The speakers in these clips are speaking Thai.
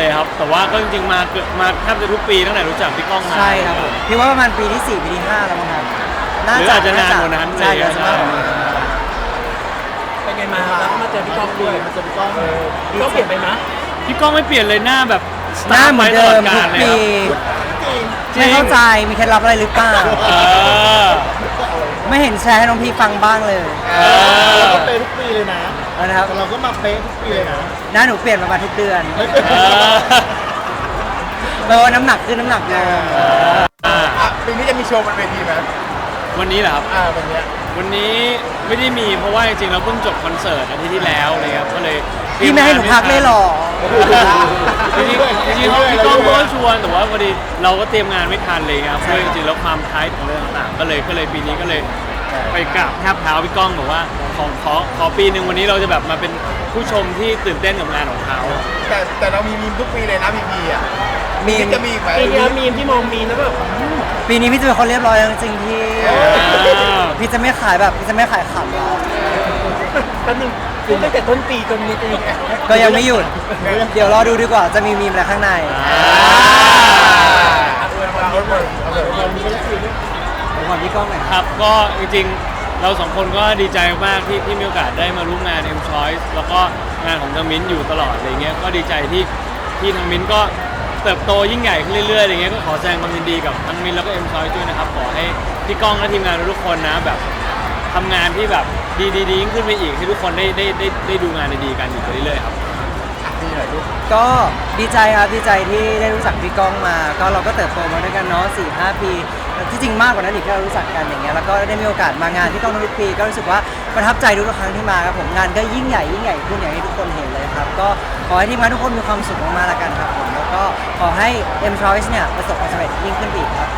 เลยครับ แต่ว่าก็จริงๆมาเกือบมาแทบจะทุกปีตั้งแต่รู้จักพี่ก้องมา ใช่ครับผมพี่ว่าประมาณปีที่4ปีที่5แล้วมั้งครับหรืออาจจะนานกว่านั้นใช่เลยน่าจะมากกว่านี้เป็นไงมาแล้วก็มาเจอพี่ก้องด้วยมาเจอพี่ก้องพี่ก้องเปลี่ยนไปไหมพี่ก้องไม่เปลี่ยนเลยหน้าแบบหน้าเหมือนเดิมตทุลกดาลเลยปีครับไม่เข้าใจมีเคล็ดลับอะไรหรือเปล่าเออ ไม่เห็นแชร์ให้น้องพี่ฟังบ้างเลย เออเราก็เป๊ะทุกปีเลยนะ นะครับแต่เราก็มาเป๊ะทุกปีเลยนะ หน้าหนูเปลี่ยนประมาณทุกเดือนเออแปลว่าน้ำหนักขึ้นน้ำหนักลงอ่าอะปีนี้จะมีโชว์บนเวทีไหมวันนี้เหรอครับ อ่าวันเนี้ยวันนี้ไม่ได้มีเพราะว่าจริงๆเราเพิ่งจบคอนเสิร์ตอาทิตย์ที่แล้วเลยครับก็เลยเตรีพี่ยไม่ให้หนูพักเลยเหรอ จริงๆจริงๆเขาพี่ก้องเขาก็ชวนแต่ว่าพอดีเราก็เตรียมงานไม่ทันเลยครับด้วยจริงๆแล้วความท้ายของเรื่องต่างๆก็เลยก็เลยปีนี้ก็เลย ไปกราบแทบเท้าพี่ก้องบอกว่าขอขอขอปีหนึ่งวันนี้เราจะแบบมาเป็นผู้ชมที่ตื่นเต้นกับงานของเขาแต่แต่เรามีมีมทุกปีเลยนะพีพีอะมีที่จะมีอีกไหมปีนี้มีมที่มองมีนะแบบปีนี้พี่จะเป็นคนเรียบร้อยจริงๆพี่พี่จะไม่ขายแบบพี่จะไม่ขายขำแล้วแป๊บนึงคือตั้งแต่ต้นปีจนนี้เองก็ยังไม่หยุดเดี๋ยวรอดูดีกว่าจะมีมีมอะไรข้างในเอาเลยเอาเลยเอาเลยเอาเลย ผมขอพี่ก้องหน่อยครับก็จริงๆ เราสองคนก็ดีใจมากที่ที่มีโอกาสได้มาร่วมงาน M Choice แล้วก็งานของทางมิ้นท์อยู่ตลอดอะไรเงี้ยก็ดีใจที่ที่ทางมิ้นท์ก็เติบโตยิ่งใหญ่ขึ้นเรื่อยๆอะไรเงี้ยก็ขอแสดงความยินดีกับทั้งมิ้นท์แล้วก็ M Choice ด้วยนะครับ ขอให้พี่ก้องและทีมงานทุกคนนะแบบทำงานที่แบบดีๆดียิ่งขึ้นไปอีกให้ทุกคนได้ได้ได้ได้ดูงานดีๆกันอยู่ไปเรื่อยๆครับมีหน่อยลูกก็ดีใจครับดีใจที่ได้รู้จักพี่ก้องมา ก็เราก็เติบโตมาด้วยกันเนาะสี่ห้าปี ที่จริงมากกว่านั้นอีกที่เรารู้จักกันอย่างเงี้ยแล้วก็ได้มีโอกาสมางานที่ก้องนวิทย์ปีก็รู้สึกว่าประทับใจทุกๆครั้งที่มาครับผมงานก็ยิ่งใหญ่ยิ่งใหญ่ขึ้นอย่างที่ทุกคนเห็นเลยครับก็ขอให้ทีมงานทุกคนมีความสุขมากๆละกันครับผมแล้วก็ขอให้ M Choice เนี่ยประสบความสำเร็จยิ่งขึ้นไปอีกครับ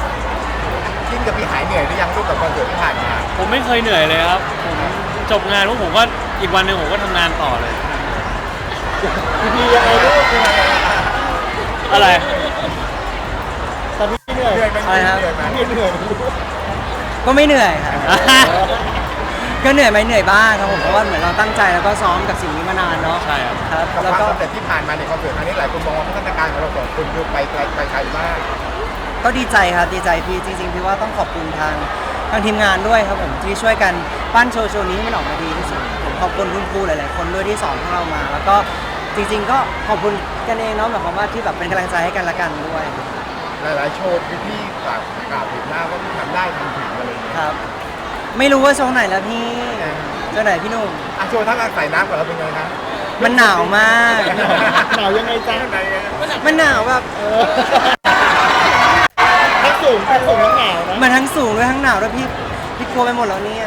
กินกับพี่หายเหนื่อยหรือยังลูกกับคอนเสิร์ตที่ผ่านมาผมไม่เคยเหนื่อยเลยครับผมจบงานพวกผมก็อีกวันหนึ่งผมก็ทำงานต่อเลย พีพียังไงลูกอะไรตอ นนี้เหนื่อยเหนื่อยไหมอะไรครับ เหนื่อยไหมเหนื่อยไหมก็ไม่เหนื่อยครับ ก็เหนื่อยไหมเหนื่อยบ้างครับผมเพราะว่าเหมือนเราตั้งใจแล้วก็ซ้อมกับสิ่งนี้มานานเนาะใช่ครับ ครับกับแล้วความก็สำเร็จที่ผ่านมาในคอนเสิร์ตครั้งนี้หลายคนมองว่าพัฒนาการของเราสองคนคือไปไกลไปไกลมากก็ดีใจครับดีใจพี่จริงๆพี่ว่าต้องขอบคุณทางทางทีมงานด้วยครับผมที่ช่วยกันปั้นโชว์โชว์นี้ให้มันออกมาดีที่สุดผมขอบคุณคุณครูหลายๆคนด้วยที่สอนพวกเรามา แล้วก็จริง ๆ ก็ขอบคุณกันเองเนาะหมายความว่าที่แบบเป็นกำลังใจให้กันและกันด้วย หลายๆโชว์ที่พี่กล่าวกล่าวถึงหน้าว่าพี่ทำได้ทำถึงอะไรอย่างเงี้ยครับ ไม่รู้ว่าโชว์ไหนแล้วพี่โชว์ไหนพี่หนุ่มอะโชว์ทั้งใส่น้ำกับเราเป็นไงครับมันหนาวมาก หนาวยังไงจ้าไหนมันหนาวแบบทั้งสูงทั้งสูงทั้งหนาวนะมันทั้งสูงด้วยทั้งหนาวด้วยพี่พี่กลัวไปหมดแล้วเนี่ย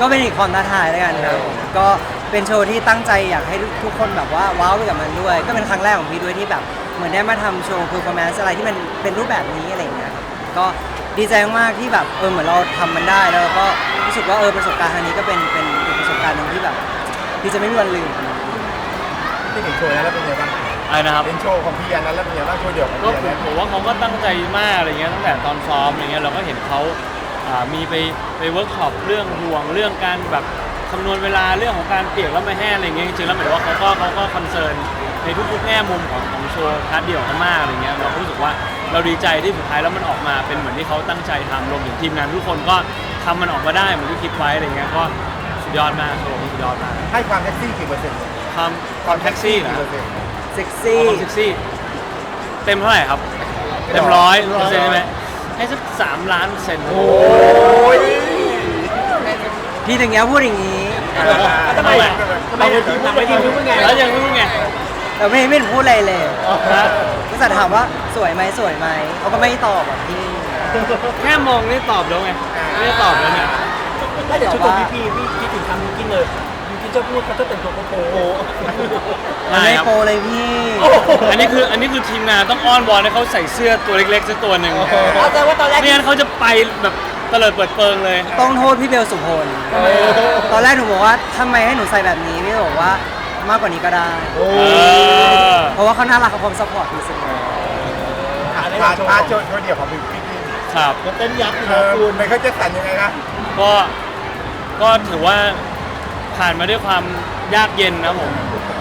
ก็เป็นอีกความท้าทายแล้วกันครับผมก็ เป็นโชว์ที่ตั้งใจอยากให้ทุกคนแบบว่าว้าวไปกับมันด้วย ก็เป็นครั้งแรกของพี่ด้วยที่แบบเหมือนได้มาทำโชว์เพอร์ฟอร์แมนซ์อะไรที่มันเป็นรูปแบบนี้อะไรอย่างเงี้ยครับก็ดีใจมากๆที่แบบเออเหมือนเราทำมันได้แล้วเราก็รู้สึกว่าเออประสบการณ์ครั้งนี้ก็เป็นเป็นเป็นประสบการณ์หนึ่งที่แบบที่จะไม่มีวันลืม ที่เห็นโชว์นั้นแล้วเป็นไงบ้างอะไรนะครับเป็นโชว์ของพี่อันนั้นแล้วเป็นไงบ้างโชว์เดี่ยวของก็พี่อันผมนั้นผมว่าเขาก็ตั้งใจมากอะไรเงี้ยตั้งแต่ตอนซ้อมอะไรเงี้ยเราก็เห็นเขาอ่ามีไปไปเวิร์กช็อปเรื่องห่วงเรื่องการแบบ คำนวณเวลาเรื่องของการเปียกแล้วไม่แห้งอะไรเงี้ยจริงๆแล้วหมายถึงว่าเขาก็เขาก็คอนเซิร์นในทุกๆแง่มุมของของโชว์พาร์ทเดี่ยวเขามากอะไรเงี้ยเราก็รู้สึกว่าเราดีใจที่สุดท้ายแล้วมันออกมาเป็นเหมือนที่เขาตั้งใจทำรวมถึงทีมงานทุกคนก็ทำมันออกมาได้เหมือนที่คิดไว้อะไรเงี้ยก็สุดยอดมากโชว์นี้สุดยอดมากให้ความแท็กซี่กี่เปอร์เซ็นต์ความความแท็กซี่เหรอกี่เปอร์เซ็นต์ เซ็กซี่ ความเซ็กซี่เต็มเท่าไหร่ครับเต็มร้อยเปอร์เซ็นต์ใช่ไหมให้สักสามล้านเปอร์เซ็นต์โอ้ยพี่ถึงเงี้ยพูดอย่างนี้ ทำไมทำไมถึงทำไมถึงรู้ไงแล้วยังไม่รู้ไงแต่ไม่ไม่ได้พูดอะไรเลยฮะก็จะถามว่าสวยไหมสวยไหมเขาก็ไม่ตอบแบบพี่แค่มองนี่ตอบแล้วไงไม่ตอบแล้วไงถ้าเดี๋ยวชุดของพี่พี่พี่คิดถึงทำยูกินเลยยูกินจะพูดเขาจะแต่งตัวโป๊ะมันไม่โปรเลยพี่อันนี้คืออันนี้คือทีมงานต้องอ้อนวอนให้เขาใส่เสื้อตัวเล็กๆสักตัวหนึ่งเอาแต่ว่าตอนแรกไม่งั้นเขาจะไปแบบ เตลิดเปิดเปิงเลย ต้องโทษพี่เบลสุพลตอนแรกหนูบอกว่าทำไมให้หนูใส่แบบนี้พี่บอกว่ามากกว่านี้ก็ได้โอ้เออ เพราะว่าเขาน่ารักเขาพร้อมซัพพอร์ตพี่เสมอได้พาโชว์พาโชว์โชว์เดี่ยวของพี่พี่กินครับ เต้นยักษ์เออคุณไม่เข้าใจสั่นยังไงคะก็ ก็ถือว่าผ่านมาด้วยความยากเย็นนะผม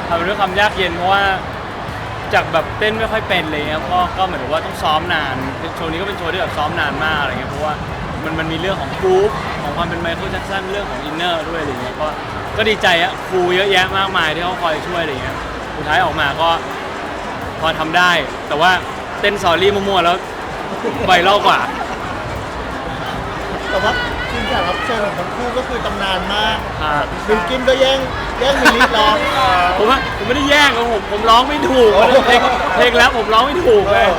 ผ่านมาด้วยความยากเย็นเพราะว่าจากแบบเต้นไม่ค่อยเป็นเลยครับก็ก็เหมือนกับว่าต้องซ้อมนาน โชว์นี้ก็เป็นโชว์ที่แบบซ้อมนานมากอะไรเงี้ยเพราะว่า มันมันมีเรื่องของกรุ๊ปของความเป็นไมเคิลแจ็คสันเรื่องของอินเนอร์ด้วยอะไรเงี้ยก็ก็ดีใจอะครูเยอะแยะมากมายที่เขาคอยช่วยอะไรเงี้ยสุดท้ายออกมาก็พอทำได้ แต่ว่าเต้นซอรี่มั่วๆแล้วไวรัลกว่า แต่ว่าทีมแขกรับเชิญของทั้งคู่ก็คือตำนานมากครับ บิลกินก็แย่งแย่งมิลลิร้อง ผมว่าผมไม่ได้แย่งครับผมผมร้องไม่ถูกเพลงเพลงแล้วผมร้องไม่ถูกเลย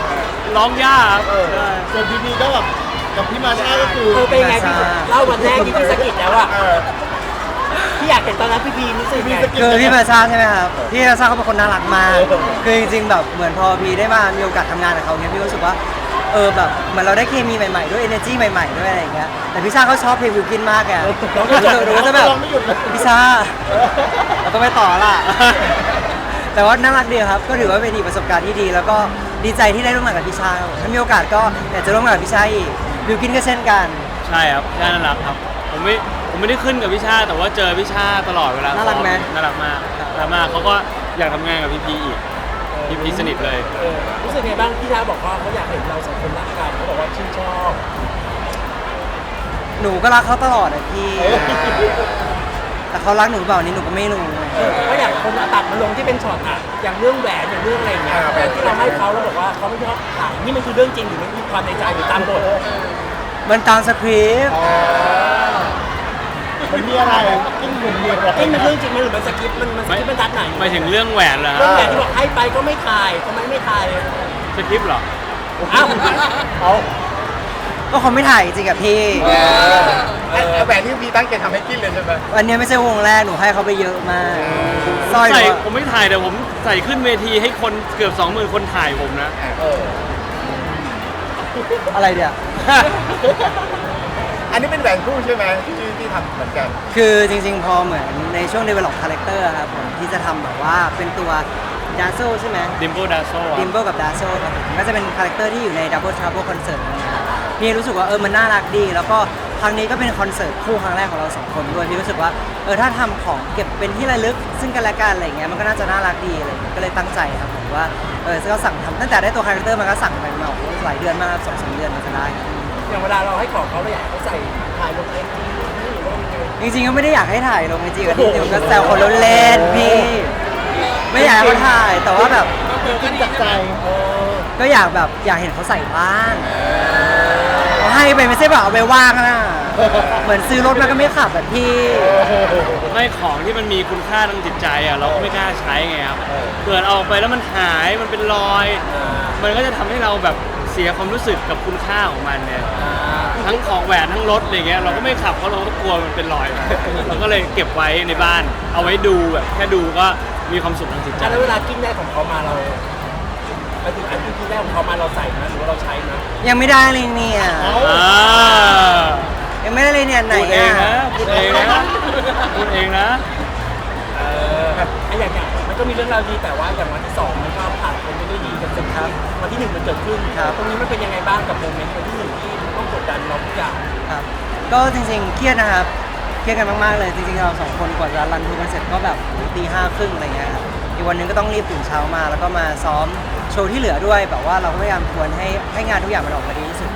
ร้องยากครับใช่ส่วนพีพีก็แบบ กับพี่มาชาก็คือเออเป็นไงพี่เล่าวันแรกที่พี่สะกิดแล้วอะเออพี่อยากเห็นตอนนั้นพี่พีรู้สึกไงคือพี่มาซาใช่ไหมครับพี่มาซาเขาเป็นคนน่ารักมากคือจริงๆแบบเหมือนพอพี่ได้มามีโอกาสทำงานกับเขาเนี่ยพี่รู้สึกว่าเออแบบเหมือนเราได้เคมีใหม่ๆด้วย energy ใหม่ๆด้วยอะไรอย่างเงี้ยแต่พี่ชาเขาชอบเพลงวิวกินมากแกหนูก็จะแบบร้องไม่หยุดเลยพี่ชาเราต้องไปต่อล่ะแต่ว่าน่ารักดีครับก็ถือว่าเป็นอีกประสบการณ์ที่ดี แล้วก็ดีใจที่ได้ร่วมงานกับพี่ชาครับถ้ามีโอกาสก็อยากจะร่วมงานกับพี่ชาอีก บิวกินก็เช่นกัน ใช่ครับใช่น่ารักครับผมไม่ผมไม่ได้ขึ้นกับพี่ชาแต่ว่าเจอพี่ชาตลอดเวลาน่ารักไหมซ้อน่ารักมากน่ารักมากเขาก็อยากทำงานกับพี่พีอีกพี่พีสนิทเลย เออรู้สึกไงบ้างพี่ท้าบอกว่าเขาอยากเห็นเราสองคนรักกันเขาบอกว่าชื่นชอบหนูก็รักเขาตลอดอะพี่ แต่เขารักหนูหรือเปล่านี่หนูก็ไม่รู้ เออก็อยากคนตัดมาลงที่เป็นช็อตอะอย่างเรื่องแหวนอย่างเรื่องอะไรอย่างเงี้ยที่เราให้เขาแล้วบอกว่าเขาไม่ชอบถ่ายนี่มันคือเรื่องจริงหรือมันมีความในใจหรือตามบทมันตามสคริปต์มันมีอะไรกินเหมือนเดียวเอ้ยมันเรื่องจริงไหมหรือมันสคริปต์มันมันสคริปต์มันดัดไหนหมายถึงเรื่องแหวนเหรอฮะเรื่องแหวนที่บอกให้ไปก็ไม่ถ่ายทำไมไม่ถ่ายสคริปต์เหรอ อ้าว เอา ก็เขาไม่ถ่ายจริงกับพี่เออไอ้ไอ้แหวนที่พี่ตั้งใจทำให้กินเลยใช่ไหมวันนี้ไม่ใช่วงแรกหนูให้เขาไปเยอะมากสร้อยหใส่นูผมไม่ถ่ายแต่ผมใส่ขึ้นเวทีให้คนเกือบสองหมื่นคนถ่ายผมนะ เออ อะไรเดี๋ยวอันนี้เป็นแหวนคู่ใช่ไหมที่ที่ทำเหมือนกัน คือจริงๆ พอเหมือนในช่วง develop character ครับผมที่จะทำแบบว่าเป็นตัวดาโซใช่ไหม ดิมโบดาโซดิมเบิลกับดาโซครับผมก็จะเป็นคาแรคเตอร์ที่อยู่ใน Double Trouble Concert นะครับ พี่รู้สึกว่าเออมันน่ารักดี แล้วก็ครั้งนี้ก็เป็นคอนเสิร์ตคู่ครั้งแรกของเราสองคนด้วยพี่รู้สึกว่าเออถ้าทำของเก็บเป็นที่ระลึก ซึ่งกันและกันอะไรเงี้ยมันก็น่าจะน่ารักดีอะไรเงี้ยก็เลยตั้งใจครับผมว่าเออก็สั่งทำตั้งแต่ได้ตัวคาแรคเตอร์มันก็สั่งไปมาโอ้โหหลายเดือนมากครับสองสามเดือนมันจะได้ครับอย่างเวลาเราให้ของเขาเราอยากให้เขาใส่ถ่ายลงไอจีหรือว่ายังไงจริงๆก็ไม่ได้อยากให้ถ่ายลงไอจีกับที่เดียวก็แซวคนเล่นๆพี่ ไม่อยากให้เขาถ่ายแต่ว่าแบบกินจากใจก็อยากแบบอยากเห็นเขาใส่บ้างเขา ให้ไปไม่ใช่แบบเอาไปว่างนะเหมือนซื้อรถมาก็ไม่ขับแบบพี่ ไม่ของที่มันมีคุณค่าทางจิตใจอะเราก็ไม่กล้าใช้ไงครับเกิดเอาไปแล้วมันหายมันเป็นรอย มันก็จะทำให้เราแบบเสียความรู้สึกกับคุณค่าของมันเนี่ยทั้งของแหวนทั้งรถอะไรเงี้ยเราก็ไม่ขับเพราะเราก็กลัวมันเป็นรอย เราก็เลยเก็บไว้ในบ้าน เอาไว้ดูแบบแค่ดูก็มีความสุขทางจิตใจ แล้วเวลากิ้งได้ของเขามาเราไป ถึงอันที่กิ้งได้ของเขามาเราใส่นะหรือว่าเราใช้นะยังไม่ได้เลยเนี่ยอ่ายังไม่ได้เลยเนี่ยไหนพูดเองอะนะพูดเองนะพูดเองนะเออไอ้อย่างอย่างมันก็มีเรื่องราวดีแต่ว่าอย่างวันที่สองมันก็ผ่านคนไม่ได้ดีกันสักครับวันที่หนึ่งมันเกิดขึ้นตรงนี้มันเป็นยังไงบ้างกับโมเมนต์วันที่หนึ่งที่ต้องกดดันเราทุกอย่างครับ ก็จริงๆเครียดนะครับ เครียดกันมากๆเลย จริงๆเราสองคนกว่าจะรันทูกันเสร็จก็แบบตีห้าครึ่งอะไรเงี้ยครับอีกวันหนึงก็ต้องรีบตื่นเช้ามาแล้วก็มาซ้อม โชว์ที่เหลือด้วยแบบว่าเราก็พยายามทวนให้ให้งานทุกอย่างมันออกมาดีที่สุด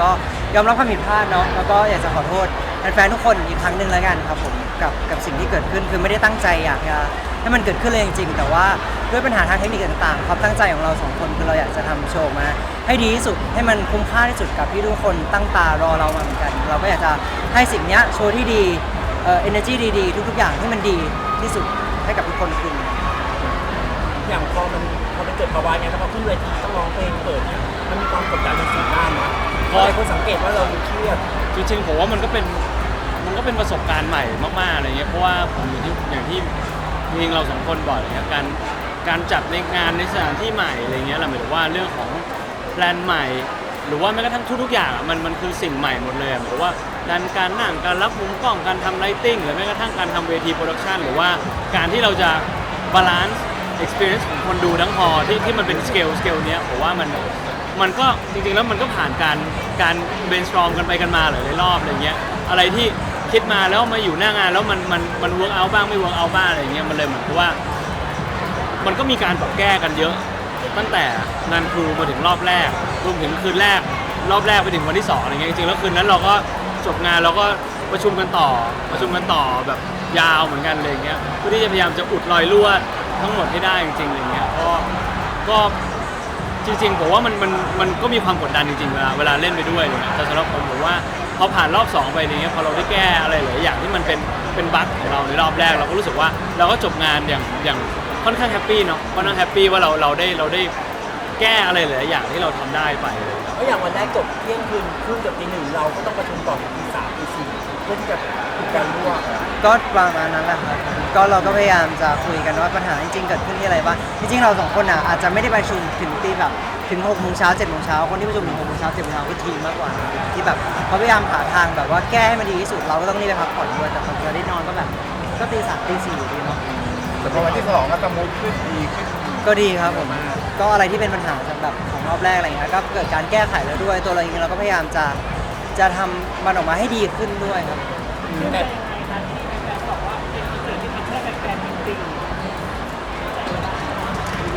ก็ยอมรับความผิดพลาดเนาะแล้วก็อยากจะขอโทษแฟนๆทุกคนอีกครั้งหนึ่งแล้วกันครับผมกับกับสิ่งที่เกิดขึ้นคือไม่ได้ตั้งใจอยากจะให้มันเกิดขึ้นเลยจริงๆ แต่ว่าด้วยปัญหาทางเทคนิคต่างๆ ความตั้งใจของเราสองคนคือเราอยากจะทำโชว์มา ให้ดีที่สุดให้มันคุ้มค่าที่สุดกับที่ทุกคนตั้งตารอเรามาเหมือนกัน เราก็อยากจะให้สิ่งเนี้ยโชว์ที่ดีเอ่อ energy ดีๆ ทุกๆ อย่างที่มันดีที่สุดให้กับทุกคนคืนอย่างพอมัน กิดภาวะเนี้ยแล้วพอขึ้นเวทีต้องร้องเพลงเปิดเนี่ยมันมีความกดดันในสีหน้านะพราะหลายคนสังเกตว่าเราเครียดจริงๆผมว่ามันก็เป็นมันก็เป็นประสบการณ์ใหม่มากๆอะไรเงี้ยเพราะว่าผมอย่างที่อย่างที่จริงเราสองคนบอกเลยครับการการจัดในงานในสถานที่ใหม่อะไรเงี้ยเราหมายถึงว่าเรื่องของแพลนใหม่ หรือว่าแม้กระทั่งทุกๆอย่างอะมันมันคือสิ่งใหม่หมดเลยอะหมายถึงว่าการการนั่งการรับมุมกล้องการทำไลติ้งหรือแม้กระทั่งการทำเวทีโปรดักชันหรือว่าการที่เราจะบาลานซ์ experience ของคนดูทั้งฮอที่ที่มันเป็นสเกลสเกลเนี้ยผมว่ามันมันก็จริงๆแล้วมันก็ผ่านการการเบนสตรอมกันไปกันมาหลายๆรอบอะไรเงี้ยอะไรที่คิดมาแล้วมาอยู่หน้างานแล้วมันมันมันเวิร์กเอาบ้างไม่เวิร์กเอาบ้างอะไรเงี้ยมันเลยเหมือนกับว่า มันก็มีการปรับแก้กันเยอะ ตั้งแต่งานครูมาถึงรอบแรกรวมถึงคืนแรกรอบแรกไปถึงวันที่สองอะไรเงี้ยจริงๆแล้วคืนนั้นเราก็จบงานเราก็ประชุมกันต่อประชุมกันต่อแบบยาวเหมือนกันเลยเงี้ยเพื่อที่จะพยายามจะอุดรอยรั่ว ทั้งหมดให้ได้จริงๆอะไรเงี้ยก็ก็จริงๆผมว่ามันมันมันก็มีความกดดันจริงๆเวลาเวลาเล่นไปด้วยอะไรเลยแต่สำหรับผมผมว่าพอผ่านรอบสองไปอะไรเงี้ยพอเราได้แก้อะไรหลายอย่างที่มันเป็นเป็นบั๊กของเราในรอบแรก เราก็รู้สึกว่าเราก็จบงานอย่างอย่างค่อนข้างแฮปปี้เนาะค่อนข้างแฮปปี้ว่าเราเราได้เราได้แก้อะไรหลายๆอย่างที่เราทำได้ไปเลยเพราะอย่างวันแรกจบเที่ยงคืนครึ่งกับตีหนึ่งเราก็ต้องประชุมต่อตีสามตีสี่เพื่อที่จะปิดการรั่ว ก็ประมาณนั้นแหละครับก็เราก็พยายามจะคุยกันว่าปัญหาจริงๆเกิดขึ้นที่อะไรบ้างจริงๆเราสองคนอะอาจจะไม่ได้ประชุมถึงตีแบบถึง6โมงเช้า7โมงเช้าคนที่ประชุมถึง6โมงเช้า7โมงเช้าคือทีมมากกว่าที่แบบเขาพยายามหาทางแบบว่าแก้ให้มันดีที่สุดเราก็ต้องรีบไปพักผ่อนด้วยแต่พอเราได้นอนก็แบบก็ตีสามตีสี่อยู่ดีเนาะแต่พอวันที่สองก็สมูทขึ้นดีขึ้นก็ดีครับผมก็อะไรที่เป็นปัญหาจากแบบของรอบแรกอะไรเงี้ยก็เกิดการแก้ไขแล้วด้วยตัวเราเองเราก็พยายามจะจะทำมันออกมาให้ดีขึ้นด้วยครับ แต่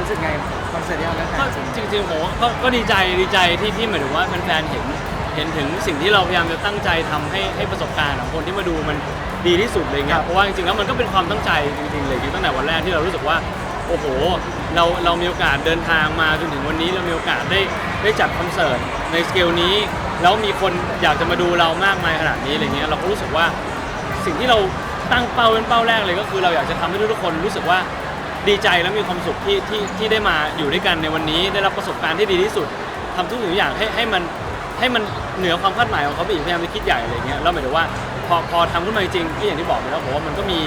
รู้สึกไงคอนเสิร์ตที่ทำให้แฟนก็จริงจริงๆผมว่าก็ก็ดีใจดีใจที่ที่หมายถึงว่าแฟนๆเห็นเห็นถึงสิ่งที่เราพยายามจะตั้งใจทำให้ให้ประสบการณ์ของคนที่มาดูมันดีที่สุดเลยเงี้ยเพราะว่าจริงๆแล้วมันก็เป็นความตั้งใจจริงๆเลยตั้งแต่วันแรกที่เรารู้สึกว่าโอ้โห เราเรามีโอกาสเดินทางมาจนถึงวันนี้เรามีโอกาสได้ได้จัดคอนเสิร์ตในสเกลนี้ แล้วมีคนอยากจะมาดูเรามากมายขนาดนี้อะไรเงี้ยเราก็รู้สึกว่า สิ่งที่เราตั้งเป้าเป็นเป้าแรกเลยก็คือเราอยากจะทำให้ทุกๆคนรู้สึกว่า ดีใจและมีความสุขที่ที่ที่ได้มาอยู่ด้วยกันในวันนี้ได้รับประสบการณ์ที่ดีที่สุดทำทุกสิ่งทุกอย่างให้ให้มันให้มันเหนือความคาดหมายของเขาไปอีกพยายามไปคิดใหญ่อะไรเงี้ยแล้วหมายถึงว่าพอพอทำขึ้นมาจริงๆก็อย่างที่บอกไปแล้วผมว่ามันก็มี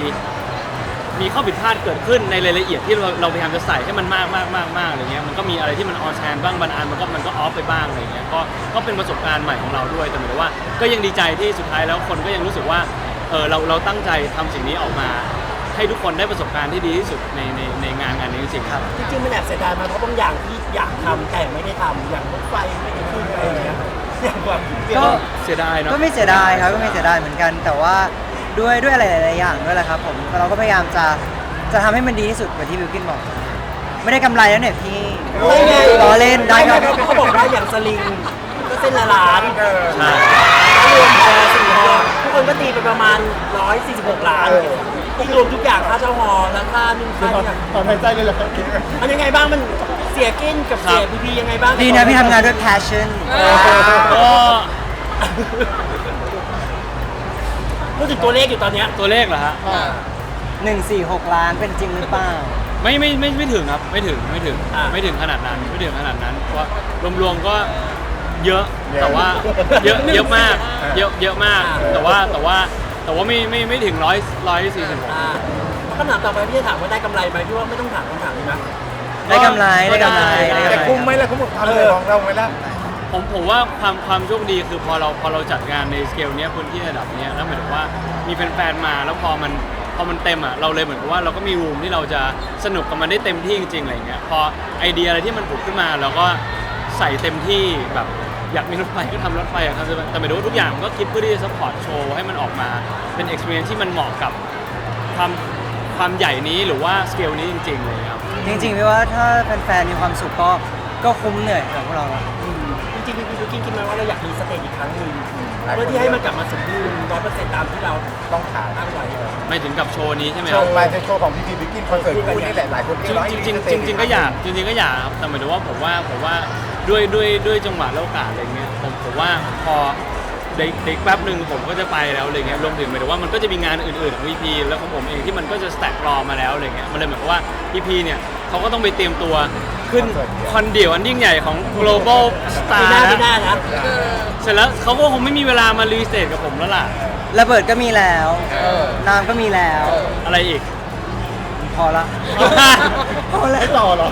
มีข้อผิดพลาดเกิดขึ้นในรายละเอียดที่เราเราพยายามจะใส่ให้มันมากมากมากมากอะไรเงี้ยมันก็มีอะไรที่มันออนแชนบ้างบางอันมันก็มันก็ออฟไปบ้างอะไรเงี้ยก็ก็เป็นประสบการณ์ใหม่ของเราด้วยแต่หมายถึงว่าก็ยังดีใจที่สุดท้ายแล้วคนก็ยังรู้สึกว่าเออเราเราตั้งใจทำสิ่งนี้ออกมา ให้ทุกคนได้ประสบการณ์ที่ดีที่สุดในในในงานงานนี้จริงๆครับ จริงๆมันแอบเสียดายมากเพราะบางอย่างที่อยากทำแต่ไม่ได้ทำอย่างรถไฟไม่ได้ขึ้นอะไรอย่างเงี้ยอย่างแบบก็เสียดายเนาะก็ไม่เสียดายครับก็ไม่เสียดายเหมือนกัน แต่ว่าด้วยด้วยอะไรหลายๆอย่างด้วยแหละครับผมเราก็พยายามจะจะทำให้มันดีที่สุดเหมือนที่บิวกินบอก ไม่ได้กำไรแล้วเนี่ยพี่ไม่ไงล้อเล่นได้ครับเขาบอกว่าอย่างสลิงก็เส้นละล้านเออใช่ รวมพอสี่ฮอทุกคนก็ตีไปประมาณ 146 ล้าน ที่รวมทุกอย่างค่าเช่าหอแล้วค่านู่นค่าตอนนี่ตอนหายใจเลยเหรอครับมันยังไงบ้างมันเสียกินกับเสียพีพียังไงบ้างดีนะพี่ทำงานด้วย passion ก็พูดถึงตัวเลขอยู่ตอนเนี้ยตัวเลขเหรอฮะ 146 ล้านเป็นจริงหรือเปล่า ไม่ไม่ไม่ไม่ถึงครับไม่ถึงไม่ถึงอ่า ไม่ถึงขนาดนั้นไม่ถึงขนาดนั้นเพราะรวมๆก็เยอะแต่ว่าเยอะเยอะมาก เยอะเยอะมากแต่ว่าแต่ว่า แต่ว่าไม่ไม่ไม่ถึงร้อยร้อยสี่สิบหก อ่าคำถามต่อไปพี่จะถามว่าได้กำไรไหมพี่ว่าไม่ต้องถามคำถามนี้นะ ได้กำไรได้กำไรได้กำไรแต่คุ้มไหมล่ะคุ้มกับความเหนื่อยของเราไหมล่ะ ผมผมว่าความความโชคดีคือพอเราพอเราจัดงานในสเกลเนี้ยพื้นที่ระดับเนี้ยแล้วหมายถึงว่ามีแฟนๆมาแล้วพอมันพอมันเต็มอะเราเลยเหมือนกับว่าเราก็มีรูมที่เราจะสนุกกับมันได้เต็มที่จริงๆอะไรเงี้ยพอไอเดียอะไรที่มันผุดขึ้นมาเราก็ใส่เต็มที่แบบ อยากมีรถไฟก็ทำรถไฟอยากทำแต่หมายถึงว่าทุกอย่างมันก็คิดเพื่อที่จะซัพพอร์ตโชว์ให้มันออกมาเป็น experience ที่มันเหมาะกับความความใหญ่นี้หรือว่าสเกลนี้จริงๆเลยครับ จริงๆพี่ว่าถ้าแฟนๆมีความสุขก็ก็คุ้มเหนื่อยของพวกเราแล้วอืมจริงๆพี่พี่คิดคิดไหมว่าเราอยากมีสเตจอีกครั้งหนึ่ง เพื่อที่ให้มันกลับมาสมบูรณ์ร้อยเปอร์เซ็นต์ตามที่เราต้องถามตั้งไว้ ไม่ถึงกับโชว์นี้ใช่ไหมโชครับว์มาในโชว์ของพี่พีบิ๊กกินคอนเสิร์ตคู่นี่แหละหลายคนจที่ร้อยริงจริงๆจริงๆก็อยากจริงๆก็อยากครับแต่หมายถึงว่าผมว่าผมว่าด้วยด้วยด้วยจังหวะและโอกาสอะไรเงี้ยผมผมว่าพอเด็กเด็กแป๊บหนึ่งผมก็จะไปแล้วอะไรเงี้ยรวมถึงหมายถึงว่ามันก็จะมีงานอื่นๆของ EP แล้วของผมเองที่มันก็จะสแต็กรอมาแล้วอะไรเงี้ยมันเลยเหมือนกับว่า EP เนี่ยเขาก็ต้องไปเตรียมตัว ขึ้นคอนเดี่ยวอันยิ่งใหญ่ของ global ปี star หน้าปีหนะน้านะเสร็จแล้วเขาก็คงไม่มีเวลามารีสเตทกับผมแล้วล่ะ ระเบิดก็มีแล้วน้ำก็มีแล้ว อะไรอีก พอละพอแล้วไม่ต่อเหรอ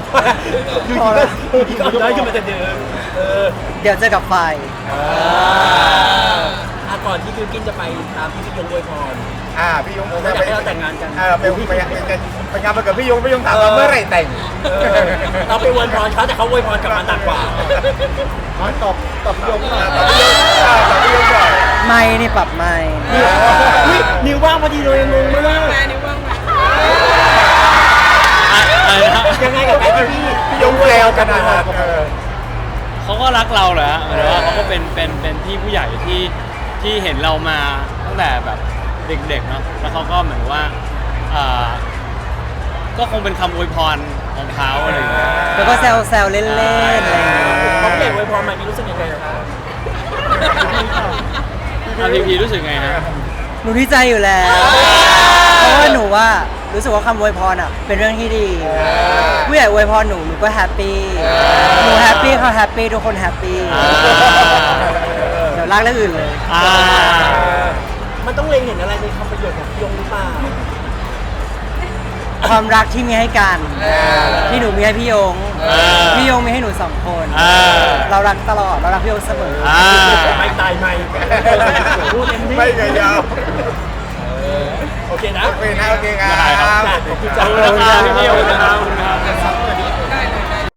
พอละอีกอ่อนน้อยขึ้นมาแต่เดิมเออเดี๋ยวเจอกับไฟ อะก่อนที่บิวกินจะไปตามที่พี่ยงอวยพร อ่าพี่ยงอยากให้เราแต่งงานกัน เออเป็นเป็นเป็นเป็นงานมาเกิดพี่ยงพี่ยงถามว่าเมื่อไหร่แต่งเออเราไปอวยพรเขาแต่เขาอวยพรกลับมาหนักกว่ามาตอบตอบพี่ยงหน่อยตอบพี่ยงอ่าตอบพี่ยงก่อน ไม่นี่ปรับไม่อุ๊ยนิวว่างพอดีเลยงงมากอะไรนะยังไงกับการที่พี่พี่ยงแซวขนาดนั้นเออ เขาก็รักเราแหละฮะหมายถึงว่าเขาก็เป็นเป็นเป็นพี่ผู้ใหญ่ที่ที่เห็นเรามาตั้งแต่แบบ เด็กๆเนาะแล้วเขาก็เหมือนว่าอ่าก็คงเป็นคำอวยพรของเขาอะไรอย่างเงี้ย แล้วก็แซวแซวๆเล่นๆอะไรอย่างเงี้ย เขาเด็กอวยพรมามีรู้สึกยังไงนะครับอะพีพีรู้สึกไงฮะหนูดีใจอยู่แล้ว เพราะว่าหนูว่ารู้สึกว่าคำอวยพรอะเป็นเรื่องที่ดีผู้ใหญ่อวยพรหนูหนูก็แฮปปี้หนูแฮปปี้เขาแฮปปี้ทุกคนแฮปปี้อ่า เดี๋ยวลากเรื่องอื่นเลย อ่า มันต้องเล็งเห็นอะไรในคำประโยชน์ของพี่ยงหรือเปล่าความรักที่มีให้กัน ที่หนูมีให้พี่ยงอ่าพี่ยงมีให้หนูสองคนอ่าเรารักตลอด เรารักพี่ยงเสมออ่าไม่ตายไม่พูดเต็มที่ไม่เคยยาวโอเคนะโอเคนะโอเคครับได้ครับขอบคุณขจ้าอบคุณนะครับพี่พี่ขอบคุณนะครับขอบคุณครับ